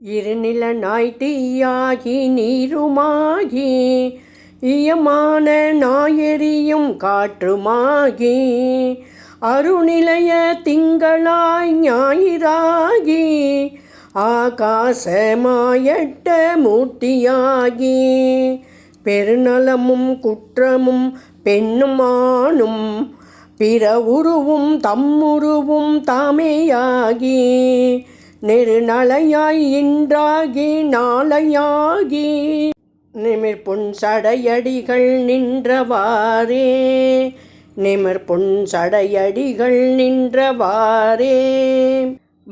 இருநில நாய் தீயாகி நீருமாகி இயமான நாயெறியும் காற்றுமாகி அருநிலைய திங்களாய் ஞாயிறாகி ஆகாசமாயட்ட மூர்த்தியாகி பெருநலமும் குற்றமும் பெண்ணுமானும் பிற உருவும் தம்முருவும் தாமேயாகி நெருநலையாய் இன்றாகி நாளையாகி. நிமிர் பொன் சடையடிகள் நின்றவாறே. நிமிர் பொன் சடையடிகள் நின்றவாறே.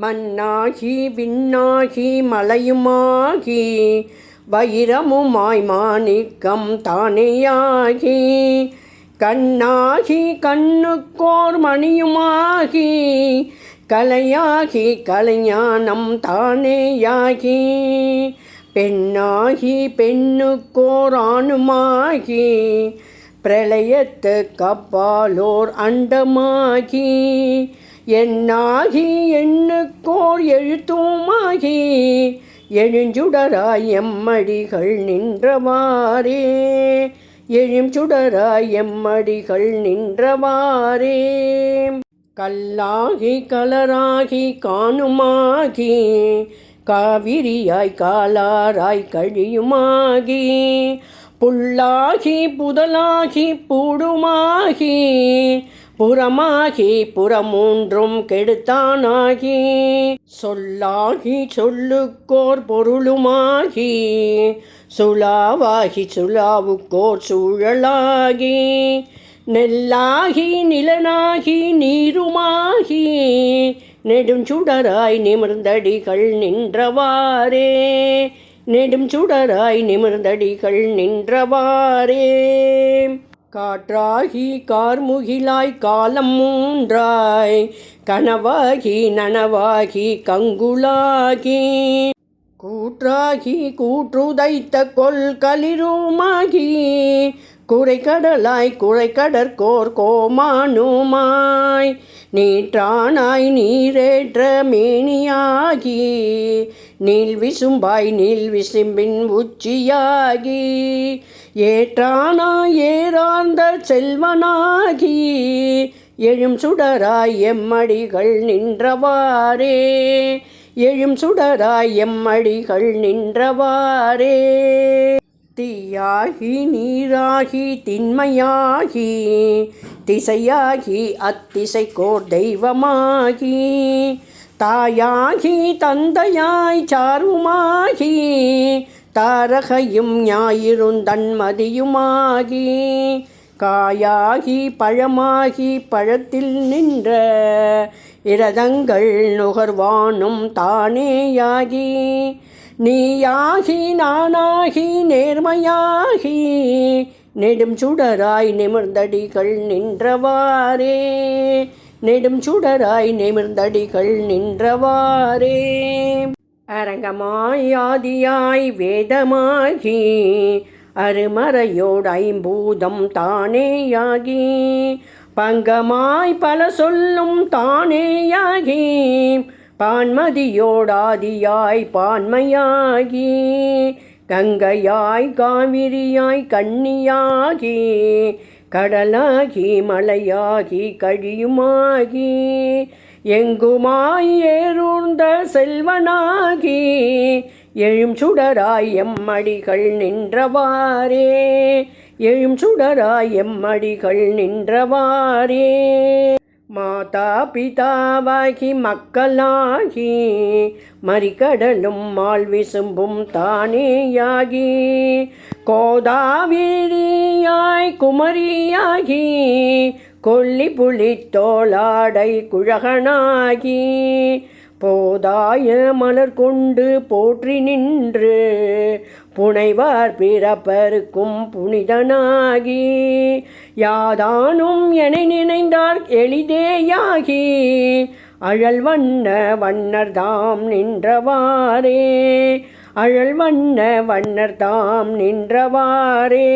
மண்ணாகி விண்ணாகி மலையுமாகி. வைரமுமாய் மாணிக்கம் தானேயாகி. கண்ணாகி கண்ணுக்கோர் மணியுமாகி. கலையாகி கலைஞானம் தானேயாகி பெண்ணாகி பெண்ணுக்கோராணுமாகி பிரளயத்து கப்பாலோர் அண்டமாகி எண்ணாகி எண்ணுக்கோர் எழுத்துமாகி எழுஞ்சுடராய் எம்மடிகள் எழும் எழுஞ்சுடராய் எம்மடிகள் நின்றவாறே. கல்லாகி கலராகி காணுமாகி காவிரியாய் காலாராய் கழியுமாகி புல்லாகி புதலாகி பூடுமாகி புறமாகி புறமூன்றும் கெடுத்தானாகி சொல்லாகி சொல்லுக்கோர் பொருளுமாகி சுழாவாகி சுழாவுக்கோர் சூழலாகி நெல்லாகி நிலனாகி நீருமாகி நெடும் சுடராய் நிமிர்ந்தடிகள் நின்றவாறே. நெடும் சுடராய் நிமிர்ந்தடிகள் நின்றவாறே. காற்றாகி கார்முகிலாய் காலம் மூன்றாய் கனவாகி நனவாகி கங்குலாகி. கூற்றாகி கூற்றுதைத்த கொல் களிருமாகி குறைக்கடலாய் குறைக்கடற்கோர் கோமானுமாய். நீற்றானாய் நீரேற்ற மேனியாகி நீல் விசும்பாய் நீல் விசும்பின் உச்சியாகி. ஏற்றானாய் ஏறாந்த செல்வனாகி எழும் சுடராய் எம்மடிகள் நின்றவாறே. எழும் சுடராய் எம்மடிகள் நின்றவாறே. தீயாகி நீராகி திண்மையாகி திசையாகி அத்திசை கோர் தெய்வமாகி தாயாகி தந்தையாய் சாருமாகி தாரகையும் ஞாயிறுந்தன்மதியுமாகி காயாகி பழமாகி பழத்தில் நின்ற இரதங்கள் நுகர்வானும் தானேயாகி நீயாகி நானாகி நேர்மையாகி நெடும் சுடராய் நிமிர்ந்தடிகள் நின்றவாரே நெடும் சுடராய் நிமிர்ந்தடிகள் நின்றவாரே அரங்கமாய் ஆதியாய் வேதமாகி அருமறையோடு ஐம்பூதம் தானேயாகி பங்கமாய் பல சொல்லும் தானேயாகி பான்மதியோடாதியாய் பான்மையாகி கங்கையாய் காவிரியாய் கண்ணியாகி கடலாகி மலையாகி கழியுமாகி எங்குமாய் ஏறூர்ந்த செல்வனாகி எழும் சுடராய் எம்மடிகள் நின்றவாரே எழும் சுடராய் எம்மடிகள் நின்றவாரே மாதா பிதாவாகி மக்களாகி மறிகடலும் மால் விசும்பும் தானேயாகி கோதாவிரியாய் குமரியாகி கொல்லி புலித்தோளாடை குழகனாகி போதாய மலர் கொண்டு போற்றி நின்று புனைவார் பிறப்பருக்கும் புனிதனாகி யாதானும் என நினைந்தார் எளிதேயாகி அழல் வண்ண வண்ணர் தாம் நின்றவாறே அழல் வண்ண வண்ணர் தாம் நின்றவாறே.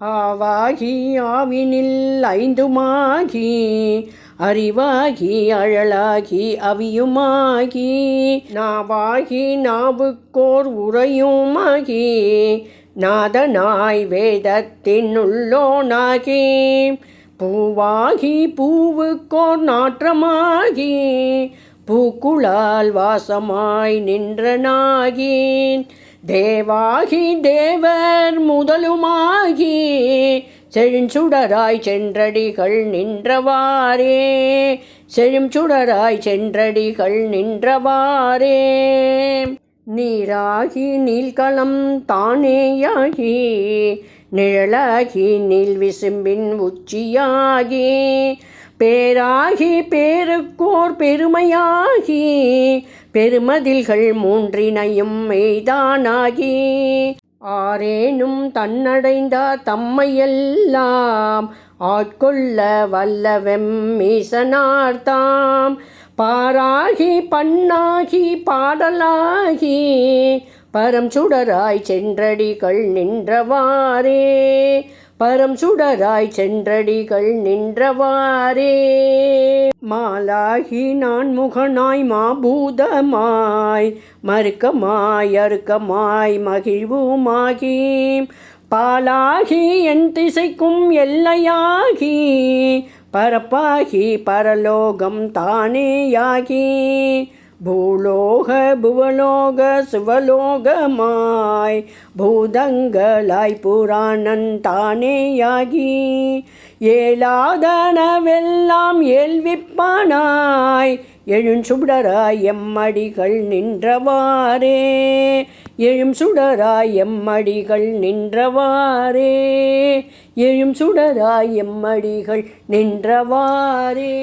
ஆவாகி ஆவினில் ஐந்துமாகி அறிவாகி அழலாகி அவியுமாகி நாவாகி நாவுக்கோர் உரையுமாகி நாதனாய் வேதத்தின் உள்ளோனாகி பூவாகி பூவுக்கோர் நாற்றமாகி பூக்குழால் வாசமாய் நின்றனாகி தேவாகி தேவர் முதலுமாகி செழுஞ்சுடராய் சென்றடிகள் நின்றவாரே செழுஞ்சுடராய் சென்றடிகள் நின்றவாரே நீராகி நீல்களம் தானேயாகி நிழலாகி நீல் விசும்பின் உச்சியாகி பேராகி பேருக்கோர் பெருமையாகி பெருமதில்கள் மூன்றினையும் மெய்தானாகி. ஆரேனும் தன்னடைந்த தம்மையெல்லாம் ஆட்கொள்ள வல்லவெம்மிசனார்த்தாம் பாராகி பண்ணாகி பாடலாகி பரம் சுடராய் சென்றடிகள் நின்றவாரே பரம் சுடராய் சென்றடிகள் நின்றவாரே மாலாகி நான் முகனாய் மாபூதமாய் மறுக்கமாய் அறுக்கமாய் மகிழ்வுமாகி. பாலாகி என் திசைக்கும் எல்லையாகி பரப்பாகி பரலோகம் தானேயாகி. பூலோக புவலோக சுவலோகமாய் பூதங்களாய் புராணன் தானேயாகி ஏலாதனவெல்லாம் ஏல்விப்பானாய் எழும் சுடராய் எம்மடிகள் நின்றவாறே எழும் சுடராய் எம்மடிகள் நின்றவாறே எழும் சுடராய் எம்மடிகள் நின்றவாறே.